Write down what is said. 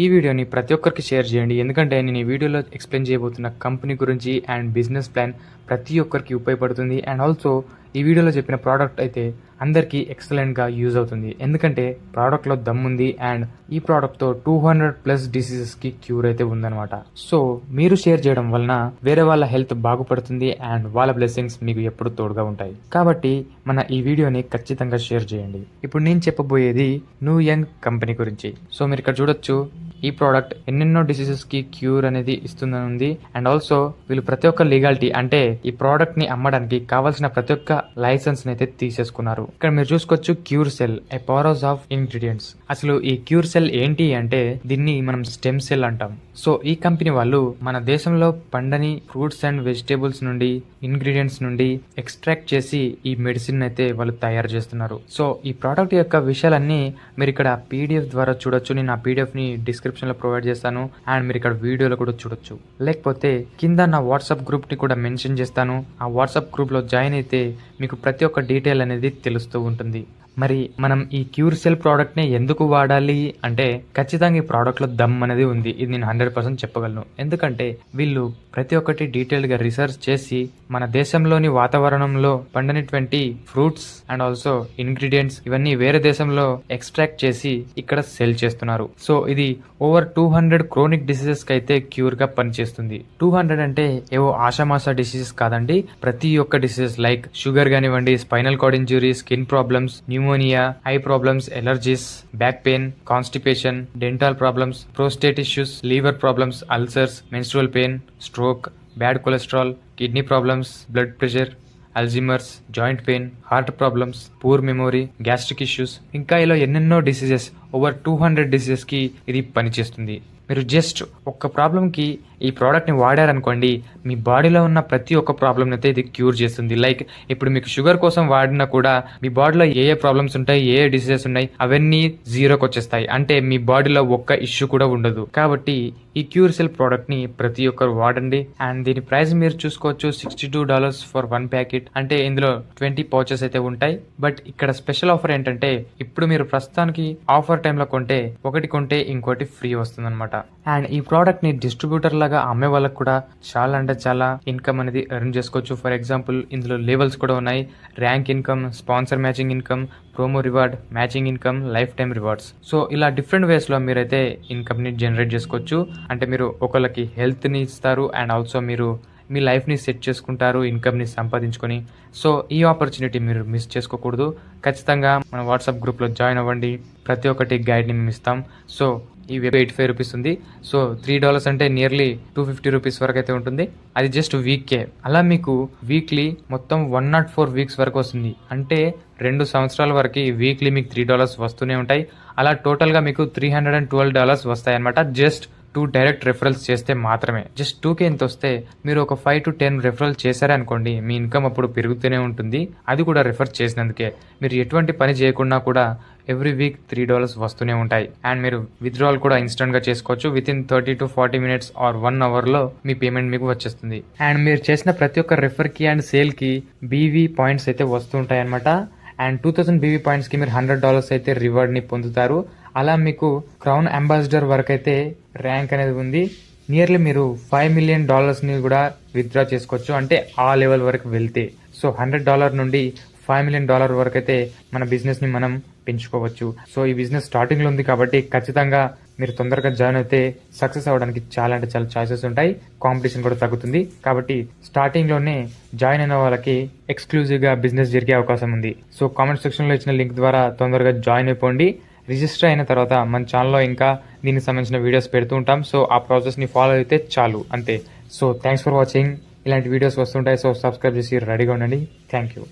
ఈ వీడియోని ప్రతి ఒక్కరికి షేర్ చేయండి. ఎందుకంటే నేను ఈ వీడియోలో ఎక్స్ప్లెయిన్ చేయబోతున్న కంపెనీ గురించి అండ్ బిజినెస్ ప్లాన్ ప్రతి ఒక్కరికి ఉపయోగపడుతుంది. అండ్ ఆల్సో ఈ వీడియోలో చెప్పిన ప్రోడక్ట్ అయితే అందరికీ ఎక్సలెంట్గా యూజ్ అవుతుంది. ఎందుకంటే ప్రోడక్ట్లో దమ్ముంది అండ్ ఈ ప్రోడక్ట్తో టూ హండ్రెడ్ ప్లస్ డిసీజెస్కి క్యూర్ అయితే ఉందన్నమాట. సో మీరు షేర్ చేయడం వలన వేరే వాళ్ళ హెల్త్ బాగుపడుతుంది అండ్ వాళ్ళ బ్లెస్సింగ్స్ మీకు ఎప్పుడు తోడుగా ఉంటాయి. కాబట్టి మన ఈ వీడియోని ఖచ్చితంగా షేర్ చేయండి. ఇప్పుడు నేను చెప్పబోయేది న్యూ యంగ్ కంపెనీ గురించి. సో మీరు ఇక్కడ చూడొచ్చు ఈ ప్రోడక్ట్ ఎన్నెన్నో డిసీజెస్కి క్యూర్ అనేది ఇస్తుందని ఉంది అండ్ ఆల్సో వీళ్ళు ప్రతి ఒక్క లీగాలిటీ అంటే ఈ ప్రోడక్ట్ని అమ్మడానికి కావాల్సిన ప్రతి ఒక్క లైసెన్స్ అయితే తీసేసుకున్నారు. ఇక్కడ మీరు చూసుకోవచ్చు cure cell a powers of ingredients అసలు ఈ క్యూర్ సెల్ ఏంటి అంటే దీన్ని మనం స్టెమ్ సెల్ అంటాం. సో ఈ కంపెనీ వాళ్ళు మన దేశంలో పండని ఫ్రూట్స్ అండ్ వెజిటేబుల్స్ నుండి ఇంగ్రీడియంట్స్ నుండి ఎక్స్ట్రాక్ట్ చేసి ఈ మెడిసిన్ అయితే వాళ్ళు తయారు చేస్తున్నారు. సో ఈ ప్రోడక్ట్ యొక్క విషయాలన్నీ మీరు ఇక్కడ పీడిఎఫ్ ద్వారా చూడొచ్చు. నేను ఆ పీడిఎఫ్ని డిస్క్రిప్షన్లో ప్రొవైడ్ చేస్తాను అండ్ మీరు ఇక్కడ వీడియోలో కూడా చూడొచ్చు. లేకపోతే కింద నా వాట్సాప్ గ్రూప్ని కూడా మెన్షన్ చేస్తాను. ఆ వాట్సాప్ గ్రూప్లో జాయిన్ అయితే మీకు ప్రతి ఒక్క డీటెయిల్ అనేది తెలుసు తెలుస్తూ ఉంటుంది. మరి మనం ఈ క్యూర్ సెల్ ప్రోడక్ట్ని ఎందుకు వాడాలి? అంటే ఖచ్చితంగా ఈ ప్రోడక్ట్లో దమ్ అనేది ఉంది. ఇది నేను హండ్రెడ్ పర్సెంట్ చెప్పగలను. ఎందుకంటే వీళ్ళు ప్రతి ఒక్కటి డీటెయిల్డ్గా రీసెర్చ్ చేసి మన దేశంలోని వాతావరణంలో పండనిటువంటి ఫ్రూట్స్ అండ్ ఆల్సో ఇంగ్రీడియంట్స్ ఇవన్నీ వేరే దేశంలో ఎక్స్ట్రాక్ట్ చేసి ఇక్కడ సెల్ చేస్తున్నారు. సో ఇది ఓవర్ టూ హండ్రెడ్ క్రోనిక్ డిసీజెస్కి అయితే క్యూర్గా పనిచేస్తుంది. టూ హండ్రెడ్ అంటే ఏవో ఆషామాషా డిసీజెస్ కాదండి. ప్రతి ఒక్క డిసీజెస్ లైక్ షుగర్ కానివ్వండి spinal cord injury skin problems pneumonia eye problems allergies back pain constipation dental problems prostate issues liver problems ulcers menstrual pain stroke bad cholesterol kidney problems blood pressure Alzheimer's joint pain heart problems poor memory gastric issues ఇంకా ఇలా ఎన్నెన్నో diseases over two hundred డిసీజెస్కి ఇది పనిచేస్తుంది. మీరు just ఒక్క ప్రాబ్లంకి ఈ ప్రోడక్ట్ని వాడారనుకోండి మీ బాడీలో ఉన్న ప్రతి ఒక్క ప్రాబ్లమ్ని అయితే ఇది క్యూర్ చేస్తుంది. లైక్ ఇప్పుడు మీకు షుగర్ కోసం వాడినా కూడా మీ బాడీలో ఏ ఏ ప్రాబ్లమ్స్ ఉంటాయి ఏ ఏ డిసీజెస్ ఉన్నాయి అవన్నీ జీరోకి వచ్చేస్తాయి. అంటే మీ బాడీలో ఒక్క ఇష్యూ కూడా ఉండదు. కాబట్టి ఈ క్యూర్ సెల్ ప్రోడక్ట్ని ప్రతి ఒక్కరు వాడండి. అండ్ దీని ప్రైస్ మీరు చూసుకోవచ్చు sixty two dollars for one packet అంటే ఇందులో ట్వంటీ పౌచెస్ అయితే ఉంటాయి. బట్ ఇక్కడ స్పెషల్ ఆఫర్ ఏంటంటే ఇప్పుడు మీరు ప్రస్తుతానికి ఆఫర్ టైంలో కొంటే ఒకటి కొంటే ఇంకోటి ఫ్రీ వస్తుందన్నమాట. అండ్ ఈ ప్రోడక్ట్ని డిస్ట్రిబ్యూటర్ లాగా అమ్మే వాళ్ళకి కూడా చాలా అంటే చాలా ఇన్కమ్ అనేది ఎర్న్ చేసుకోవచ్చు. ఫర్ ఎగ్జాంపుల్ ఇందులో లెవెల్స్ కూడా ఉన్నాయి. Rank income sponsor matching income promo reward matching income life time rewards. So ఇలా డిఫరెంట్ వేస్లో మీరైతే ఇన్కమ్ని జనరేట్ చేసుకోవచ్చు. అంటే మీరు ఒకళ్ళకి హెల్త్ని ఇస్తారు అండ్ ఆల్సో మీరు మీ లైఫ్ని సెట్ చేసుకుంటారు ఇన్కమ్ని సంపాదించుకొని. సో ఈ ఆపర్చునిటీ మీరు మిస్ చేసుకోకూడదు. ఖచ్చితంగా మన వాట్సాప్ గ్రూప్లో జాయిన్ అవ్వండి. ప్రతి ఒక్కటి గైడ్ని మేము ఇస్తాం. సో ఈ వెబ్ ఎయిటీ ఫైవ్ రూపీస్ ఉంది. సో త్రీ డాలర్స్ అంటే నియర్లీ టూ ఫిఫ్టీ రూపీస్ వరకు అయితే ఉంటుంది. అది జస్ట్ వీక్కే. అలా మీకు వీక్లీ మొత్తం వన్ నాట్ ఫోర్ వీక్స్ వరకు వస్తుంది. అంటే రెండు సంవత్సరాల వరకు వీక్లీ మీకు త్రీ డాలర్స్ వస్తూనే ఉంటాయి. అలా టోటల్గా మీకు three hundred and twelve dollars వస్తాయి అనమాట జస్ట్ టూ డైరెక్ట్ రెఫరల్స్ చేస్తే మాత్రమే. జస్ట్ టూకే ఎంత వస్తే మీరు ఒక ఫైవ్ టు టెన్ రెఫరల్ చేశారే అనుకోండి మీ ఇన్కమ్ అప్పుడు పెరుగుతూనే ఉంటుంది. అది కూడా రెఫర్ చేసినందుకే. మీరు ఎటువంటి పని చేయకుండా కూడా ఎవ్రీ వీక్ త్రీ డాలర్స్ వస్తూనే ఉంటాయి. అండ్ మీరు విత్డ్రాల్ కూడా ఇన్స్టెంట్గా చేసుకోవచ్చు. Within thirty to forty minutes or one అవర్లో మీ పేమెంట్ మీకు వచ్చేస్తుంది. అండ్ మీరు చేసిన ప్రతి ఒక్క రెఫర్కి అండ్ సేల్కి బీవీ పాయింట్స్ అయితే వస్తుంటాయి అనమాట and two thousand B V పాయింట్స్కి మీరు హండ్రెడ్ డాలర్స్ అయితే రివార్డ్ని పొందుతారు. అలా మీకు క్రౌన్ అంబాసిడర్ వరకు అయితే ర్యాంక్ అనేది ఉంది. నియర్లీ మీరు ఫైవ్ మిలియన్ డాలర్స్ని కూడా విత్డ్రా చేసుకోవచ్చు. అంటే ఆ లెవెల్ వరకు వెళ్తే. సో హండ్రెడ్ డాలర్ నుండి ఫైవ్ మిలియన్ డాలర్ వరకు అయితే మన బిజినెస్ని మనం పెంచుకోవచ్చు. సో ఈ బిజినెస్ స్టార్టింగ్లో ఉంది కాబట్టి ఖచ్చితంగా మీరు తొందరగా జాయిన్ అయితే సక్సెస్ అవ్వడానికి చాలా అంటే చాలా ఛాయిసెస్ ఉంటాయి. కాంపిటీషన్ కూడా తగ్గుతుంది. కాబట్టి స్టార్టింగ్లోనే జాయిన్ అయిన వాళ్ళకి ఎక్స్క్లూజివ్గా బిజినెస్ జరిగే అవకాశం ఉంది. సో కామెంట్ సెక్షన్లో ఇచ్చిన లింక్ ద్వారా తొందరగా జాయిన్ అయిపోండి. రిజిస్టర్ అయిన తర్వాత మన ఛానల్లో ఇంకా దీనికి సంబంధించిన వీడియోస్ పెడుతూ ఉంటాం. సో ఆ ప్రాసెస్ని ఫాలో అయితే చాలు. అంతే. సో థ్యాంక్స్ ఫర్ వాచింగ్ ఇలాంటి వీడియోస్ వస్తుంటాయి. సో సబ్స్క్రైబ్ చేసి రెడీగా ఉండండి. Thank you